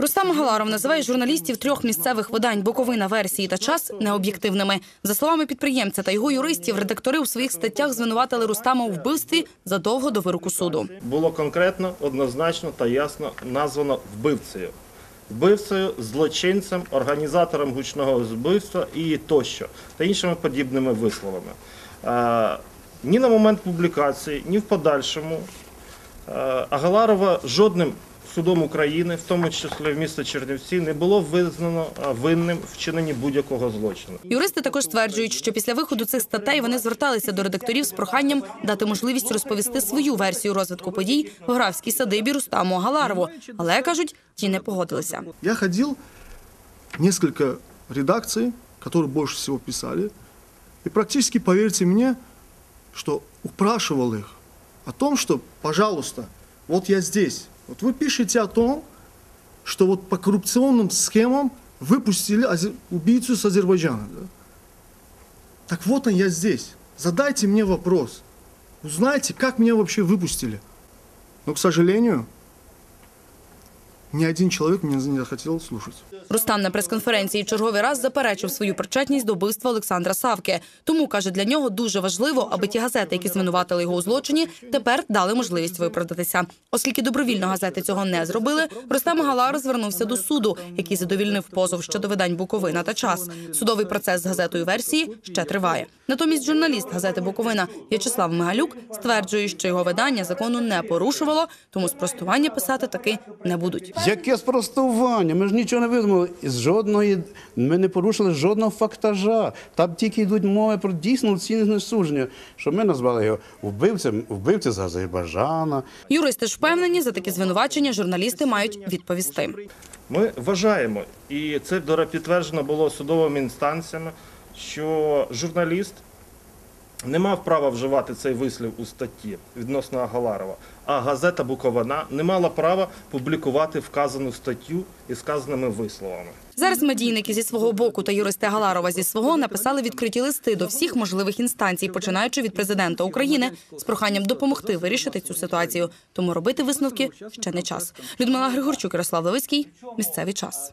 Рустам Галаров називає журналістів трьох місцевих видань Буковина версії та час необ'єктивними. За словами підприємця та його юристів, редактори у своїх статтях звинуватили Рустама у вбивстві задовго до вироку суду. було конкретно, однозначно та ясно названо вбивцею. Вбивцею, злочинцем, організатором гучного вбивства і тощо та іншими подібними висловами. Ні на момент публікації, ні в подальшому Агаларова жодним судом України, в тому числі в місто Чернівці, не було визнано винним в вчиненні будь-якого злочину. Юристи також стверджують, що після виходу цих статей вони зверталися до редакторів з проханням дати можливість розповісти свою версію розвитку подій в графській садибі Рустаму Галарову. Але кажуть, ті не погодилися. Я ходил в несколько редакций, которые больше всего писали, и практически, поверьте мне, что упрашивал их о том, что, пожалуйста, вот я здесь. Вот вы пишете о том, что вот по коррупционным схемам выпустили убийцу с Азербайджана. да? Так вот он, я здесь. Задайте мне вопрос. Узнайте, как меня вообще выпустили. Но, к сожалению, ни один человек меня не захотел слушать. Рустам на прес-конференції черговий раз заперечив свою причетність до вбивства Олександра Савки. Тому каже, для нього дуже важливо, аби ті газети, які звинуватили його у злочині, тепер дали можливість виправдатися. Оскільки добровільно газети цього не зробили, Рустам Галар звернувся до суду, який задовільнив позов щодо видань Буковина та час. Судовий процес з газетою версії ще триває. Натомість журналіст газети Буковина В'ячеслав Мигалюк стверджує, що його видання закону не порушувало, тому спростування писати таки не будуть. Яке спростування? Ми ж нічого не видумали. З жодної ми не порушили жодного фактажа. Там тільки йдуть мови про дійсно цінне судження, що ми назвали його вбивцем, вбивцем з Азербайджана. Юристи ж впевнені, за такі звинувачення журналісти мають відповісти. Ми вважаємо, і це підтверджено було судовими інстанціями, що журналіст не мав права вживати цей вислів у статті відносно Агаларова, а газета Буковина не мала права публікувати вказану статтю із сказаними висловами. Зараз медійники зі свого боку та юристи Галарова зі свого написали відкриті листи до всіх можливих інстанцій, починаючи від президента України, з проханням допомогти вирішити цю ситуацію. Тому робити висновки ще не час. Людмила Григорчук, Ярослав Левицький. Місцевий час.